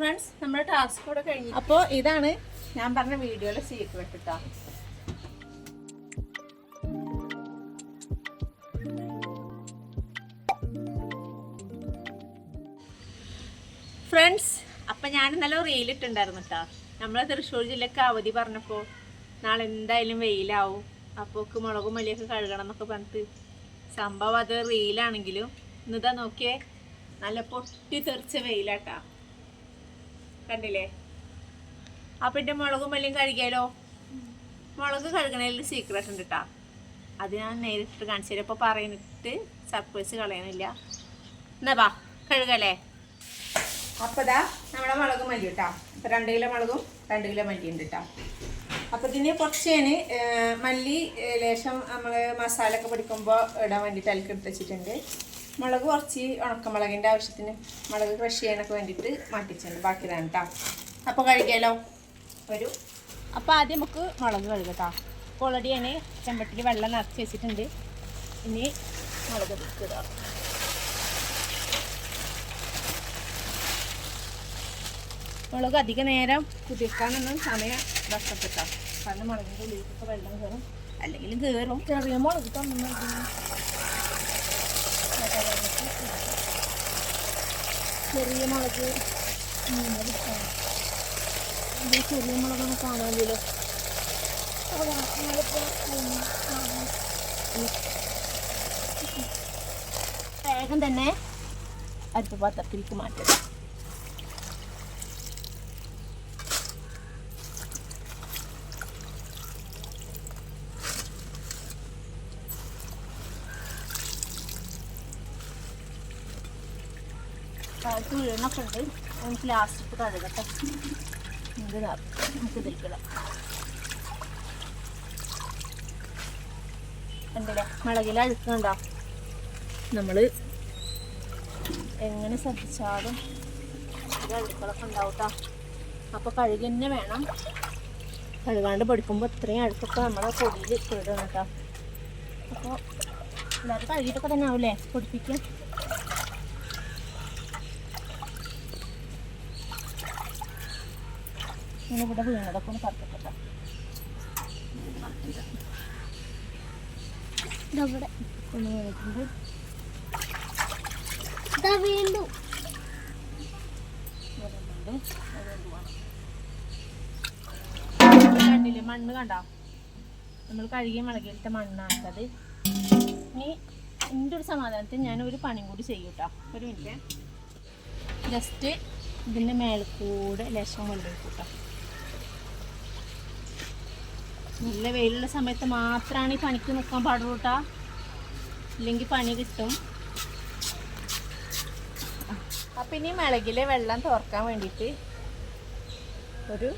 Friends നമ്മുടെ task കൂടെ കഴിഞ്ഞു. അപ്പോൾ ഇതാണ് ഞാൻ പറഞ്ഞ വീഡിയോയിലെ സീക്രട്ട് കേട്ടോ ഫ്രണ്ട്സ് അപ്പം ഞാൻ ഇന്നലെ റീലിട്ടുണ്ടായിരുന്നു കേട്ടോ നമ്മളെ തൃശ്ശൂർ ജില്ലക്ക് അവധി പറഞ്ഞപ്പോൾ നാളെ എന്തായാലും വെയിലാവും അപ്പോൾ മുളകും മല്ലിയൊക്കെ കഴുകണം എന്നൊക്കെ പറഞ്ഞിട്ട് സംഭവം അത് റീലാണെങ്കിലും ഇന്നിതാ നോക്കിയേ നല്ല പൊട്ടി തെറിച്ച വെയിലാട്ടാ കണ്ടില്ലേ? അപ്പം എന്റെ മുളകും മല്ലിയും കഴുകിയാലോ? മുളക് കഴുകണതിൽ സീക്രട്ട് ഉണ്ട് കേട്ടാ അത് ഞാൻ നേരിട്ട് കാണിച്ചു തരാം. ഇപ്പോൾ പറയുന്നിട്ട് സർപ്രൈസ് കളയണില്ല. എന്നാ കഴുകല്ലേ? അപ്പോൾ ഇതാ നമ്മുടെ മുളക് മല്ലി കേട്ടോ അപ്പോൾ രണ്ട് കിലോ മുളകും രണ്ട് കിലോ മല്ലിയും ഉണ്ട് കേട്ടോ അപ്പോൾ ഇതിന് കുറച്ചാണ് മല്ലി ലേശം നമ്മൾ മസാല ഒക്കെ പിടിക്കുമ്പോൾ ഇടാൻ വേണ്ടിയിട്ട് അതിലേക്ക് എടുത്ത് വെച്ചിട്ടുണ്ട്. മുളക് കുറച്ച് ഉണക്കമുളകിന്റെ ആവശ്യത്തിന് മുളക് ക്രഷ് ചെയ്യാനൊക്കെ വേണ്ടിയിട്ട് മാറ്റിച്ചിട്ടുണ്ട് ബാക്കി തന്നെ കേട്ടോ അപ്പോൾ കഴുകിയാലോ? ഒരു അപ്പോൾ ആദ്യം നമുക്ക് മുളക് കഴുകട്ടോ അപ്പോൾ ഓൾറെഡി ഞാൻ ചെമ്പട്ടിൽ വെള്ളം നിറച്ച് വെച്ചിട്ടുണ്ട്. ഇനി മുളക് ഇടാം. മുളക് അധിക നേരം കുതിർക്കാനൊന്നും സമയം നഷ്ടപ്പെട്ടാം. കാരണം മുളകിന്റെ ഉള്ളിലേക്കൊക്കെ വെള്ളം കയറും അല്ലെങ്കിൽ കയറും ചെറിയ മുളക് തന്നെ ചെറിയ മുളക്. അത് ചെറിയ മുളകൊന്നും കാണാമല്ലോ വേഗം തന്നെ അടുത്ത പാത്രത്തിലേക്ക് മാറ്റുക താഴത്ത് വീണൊക്കെ ഉണ്ട് നമുക്ക് ലാസ്റ്റ് കഴുകട്ടെ. ഇത് നമുക്ക് ഇതിലേക്കിടാം കണ്ടില്ലേ മുളകിൽ അഴുക്കുണ്ടോ നമ്മൾ എങ്ങനെ ശ്രദ്ധിച്ചാലും ഇത് അഴുക്കളൊക്കെ ഉണ്ടാവും കേട്ടോ അപ്പോൾ കഴുകി തന്നെ വേണം. കഴുകാണ്ട് പഠിക്കുമ്പോൾ ഇത്രയും അഴുക്കൊക്കെ നമ്മുടെ പൊടിയിൽ ഇടണം കേട്ടോ അപ്പോൾ എല്ലാവരും കഴുകിയിട്ടൊക്കെ തന്നെ ആവില്ലേ പൊടിപ്പിക്കുക ഇങ്ങനെ ഇവിടെ വീണതൊക്കെ ഒന്ന് ഒന്ന് വീണിട്ടുണ്ട്. വീണ്ടും. കണ്ടില്ലേ മണ്ണ് കണ്ടോ? നമ്മൾ കഴുകിയ മുളകിലത്തെ മണ്ണാക്കത് ഇനി എന്റെ ഒരു സമാധാനത്തിൽ ഞാൻ ഒരു പണിയും കൂടി ചെയ്യും കേട്ടോ. ഒരു മിനിറ്റ്. ജസ്റ്റ് ഇതിന്റെ മേലെ കൂടെ ലക്ഷം കൊണ്ടുപോയി കേട്ടോ. നല്ല വെയിലുള്ള സമയത്ത് മാത്രമാണ് ഈ പണിക്ക് നിൽക്കാൻ പാടുള്ളൂ ഇല്ലെങ്കിൽ പണി കിട്ടും. അപ്പം ഇനി മിളകിലെ വെള്ളം തോർക്കാൻ വേണ്ടിയിട്ട് ഒരു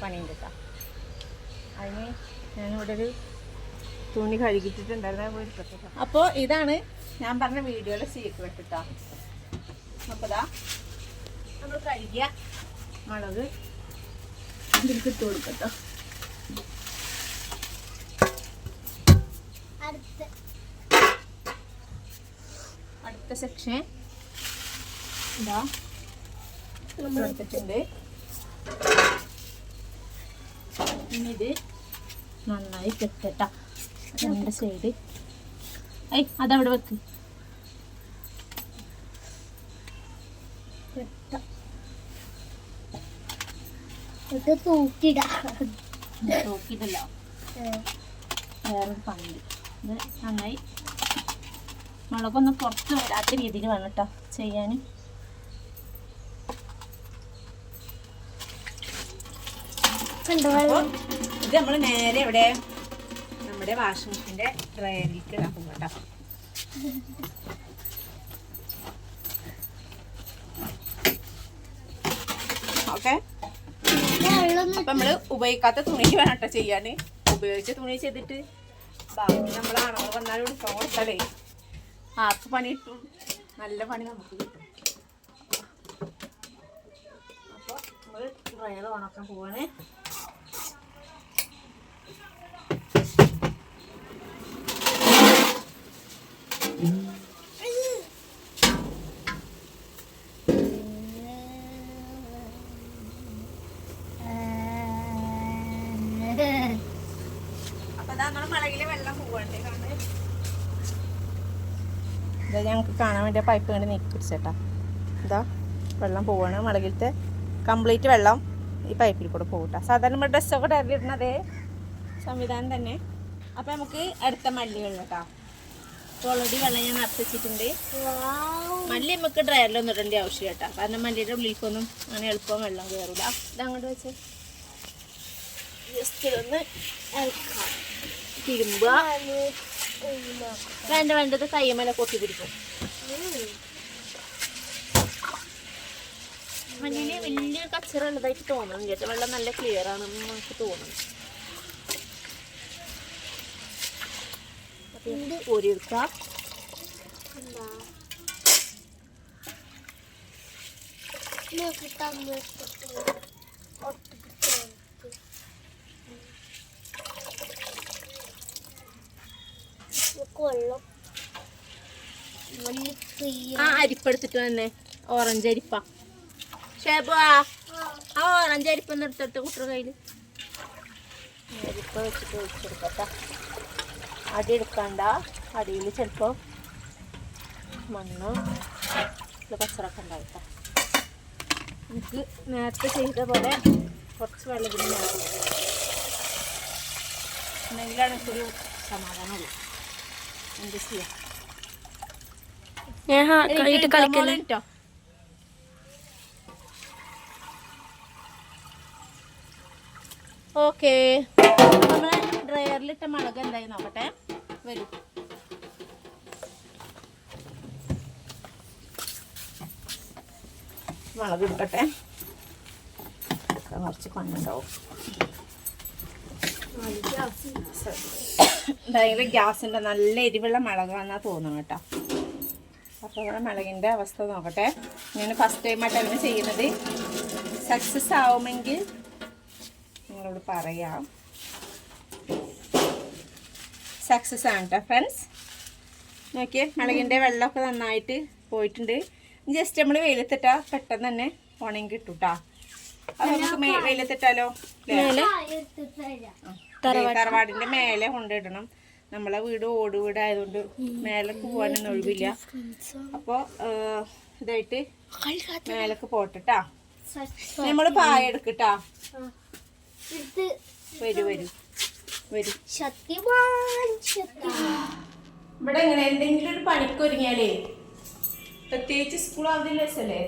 പണിയുണ്ട് കേട്ടോ അതിന് ഞാനിവിടെ ഒരു തുണി കഴുകിയിട്ടുണ്ടായിരുന്നു അപ്പോൾ ഇതാണ് ഞാൻ പറഞ്ഞ വീഡിയോയിലെ സീക്രട്ട് കേട്ടോ അപ്പോൾ ഇതാ നമ്മൾ കഴുകിയ മുളക് ഇതിലേക്ക് ഇട്ട് അടുത്ത സെക്ഷൻ ഇതാ. എടുത്തിട്ടുണ്ട് ഇനി ഇത് നന്നായി കെട്ടട്ട. രണ്ട് സൈഡ് ഐ അതവിടെ വെക്ക്. തൂക്കിടാ. തൂക്കിടല്ലോ വേറൊരു പണ്ട് ഇത് നന്നായി. മുളകൊന്നും പുറത്ത് വരാത്ത രീതിയിൽ വേണം കേട്ടോ ചെയ്യാൻ. ഇത് നമ്മൾ നേരെ ഇവിടെ നമ്മുടെ വാഷിംഗ് മെഷീന്റെ ഡ്രയറിലേക്ക് ഇടാക്കും കേട്ടോ ഓക്കെ. അപ്പം നമ്മൾ ഉപയോഗിക്കാത്ത തുണിക്ക് വേണം കേട്ടോ ചെയ്യാൻ ഉപയോഗിച്ച തുണി ചെയ്തിട്ട് ബാക്കി നമ്മളാണോ വന്നാലും വിളിച്ചോ കൊടുത്താലേ. ആർക്ക് പണി കിട്ടും. നല്ല പണി നമുക്ക് കിട്ടും. അപ്പോൾ നമ്മൾ ഡ്രയർ ഉണക്കാൻ പോവാണ്. ഇതാ ഞങ്ങൾക്ക് കാണാൻ വേണ്ടി പൈപ്പ് കണ്ടി നീക്കി പിടിച്ചേട്ടാ. ഇതാ വെള്ളം പോവാണ്. മുളകിലത്തെ കംപ്ലീറ്റ് വെള്ളം ഈ പൈപ്പിൽ കൂടെ പോകട്ടാ സാധാരണ നമ്മുടെ ഡ്രസ്സൊക്കെ ഡയറിലിടുന്നതേ സംവിധാനം തന്നെ. അപ്പം നമുക്ക് അടുത്ത മല്ലി വെള്ളം കേട്ടോ ഓൾറെഡി വെള്ളം ഞാൻ അർപ്പിച്ചിട്ടുണ്ട്. മല്ലി നമുക്ക് ഡ്രയറിലൊന്നും ഇടേണ്ട ആവശ്യം കേട്ടോ കാരണം മല്ലിയുടെ ഉള്ളിലേക്കൊന്നും അങ്ങനെ എളുപ്പം വെള്ളം കയറില്ല ഇതങ്ങോട്ട് വെച്ച്. ജസ്റ്റ് ഒന്ന് ഇളക്കാം. തിരുമ്പുക. വേണ്ട വേണ്ടത് കയ്യമല കൊത്തി പിടിക്കും. മഞ്ഞിന് വലിയ കച്ചറ ഉള്ളതായിട്ട് തോന്നണം ചേട്ടാ വെള്ളം നല്ല ക്ലിയർ ആണെന്ന് നമുക്ക് തോന്നണം അപ്പൊ ഇത് കോരി എടുക്കാം എന്താ? നോക്ക് തമ്മിലിട്ടിട്ട് ഒട്ടിപ്പിടിച്ച് വെക്ക്. ഇതൊക്കെ വെള്ളം. ആ അരിപ്പെടുത്തിട്ട് തന്നെ ഓറഞ്ച് അരിപ്പ. ഷേബു ആ ഓറഞ്ച് അരിപ്പ എടുത്തിട്ട് കുട്ടിയുടെ കയ്യിൽ അരിപ്പ വെച്ചിട്ട് ഒഴിച്ചെടുക്കട്ടെ. അടി എടുക്കണ്ട. അടിയിൽ ചിലപ്പോൾ മണ്ണ് കച്ചറൊക്കെ ഉണ്ടായിട്ടാ. എനിക്ക് നേരത്തെ ചെയ്ത പോലെ കുറച്ച് വെള്ളം കൂടി വേണം എന്നെങ്കിലാണ് ഇത്തിരി സമാധാനമുള്ളൂ കഴിഞ്ഞിട്ട് കളിക്കല്ലേ? കളിക്കല്ലോ ഓക്കെ. നമ്മളെ ഡ്രയറിലിട്ട മുളക് എന്തായി നോക്കട്ടെ? വരൂ. മുളക് എടുക്കട്ടെ കുറച്ച് കണ്ണുണ്ടാവും ഭയങ്കര ഗ്യാസിന്റെ നല്ല എരിവുള്ള മുളകാണെന്നാ തോന്നുന്നു കേട്ടോ. അപ്പോൾ ഇവിടെ മുളകിന്റെ അവസ്ഥ നോക്കട്ടെ. ഞാൻ ഫസ്റ്റ് ടൈമായിട്ട് അങ്ങനെ ചെയ്യുന്നത്. സക്സസ് ആവുമെങ്കിൽ നിങ്ങളോട് പറയാം. സക്സസ് ആണ് കേട്ടോ ഫ്രണ്ട്സ് നോക്കിയേ മുളകിന്റെ വെള്ളമൊക്കെ നന്നായിട്ട് പോയിട്ടുണ്ട്. ജസ്റ്റ് നമ്മൾ വെയിലത്തിട്ടാൽ പെട്ടെന്ന് തന്നെ ഉണങ്ങി കിട്ടും കേട്ടോ അത് നമുക്ക് വെയിലത്തിട്ടാലോ? തറവാടിന്റെ മേലെ കൊണ്ടിടണം നമ്മളെ വീട് ഓട് വീടായതുകൊണ്ട് മേലേക്ക് പോകാനൊന്നും ഒഴിവില്ല. അപ്പോൾ ഇതായിട്ട് മേലേക്ക് പോട്ടെട്ടാ. നമ്മൾ പായ എടുക്കട്ടാ. വരൂ വരൂ. വരൂ. ഇവിടെ എങ്ങനെ എന്തെങ്കിലും ഒരു പണിക്ക് ഒരുങ്ങിയാലേ? പ്രത്യേകിച്ച് സ്കൂൾ അവധി ദിവസല്ലേ?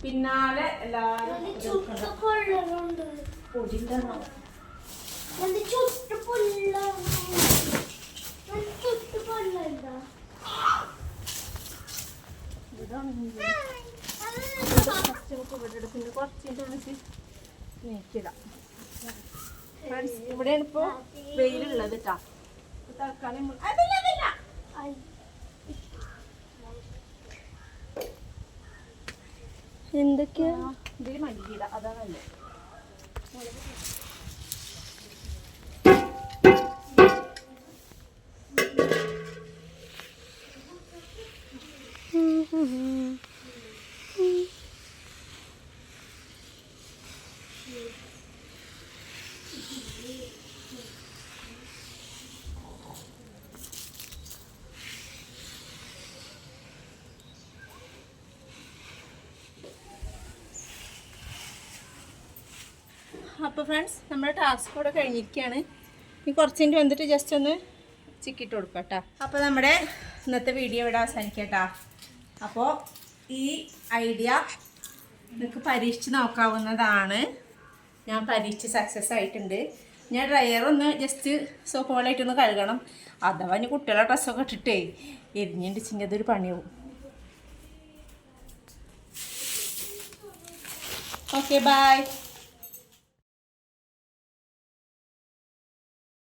പിന്നാലെ എല്ലാവരും ഇവിടെയാണ് ഇപ്പൊ വെയിലുള്ളത് കേട്ടാ തൽക്കാലം എന്തൊക്കെയാ? ഇതിൽ മല്ലിയില. അതാ നല്ലത്. അപ്പോൾ ഫ്രണ്ട്സ് നമ്മുടെ ടാസ്ക് കൂടെ കഴിഞ്ഞിരിക്കുകയാണ്. ഇനി കുറച്ചിന്റെ വന്നിട്ട് ജസ്റ്റ് ഒന്ന് ചിക്കിട്ട് കൊടുക്കാം കേട്ടോ അപ്പോൾ നമ്മുടെ ഇന്നത്തെ വീഡിയോ ഇവിടെ അവസാനിക്കട്ടാ. അപ്പോൾ ഈ ഐഡിയ നിങ്ങൾക്ക് പരീക്ഷിച്ച് നോക്കാവുന്നതാണ്. ഞാൻ പരീക്ഷിച്ച് സക്സസ് ആയിട്ടുണ്ട്. ഞാൻ ഡ്രയർ ഒന്ന് ജസ്റ്റ് സോപ്പ് വെള്ളമായിട്ടൊന്ന് കഴുകണം. അഥവാ ഇനി കുട്ടികളുടെ ഡ്രസ്സൊക്കെ ഇട്ടിട്ടേ എരിഞ്ഞിട്ടിച്ചിന്റെ അതൊരു പണിയാവും. Okay bye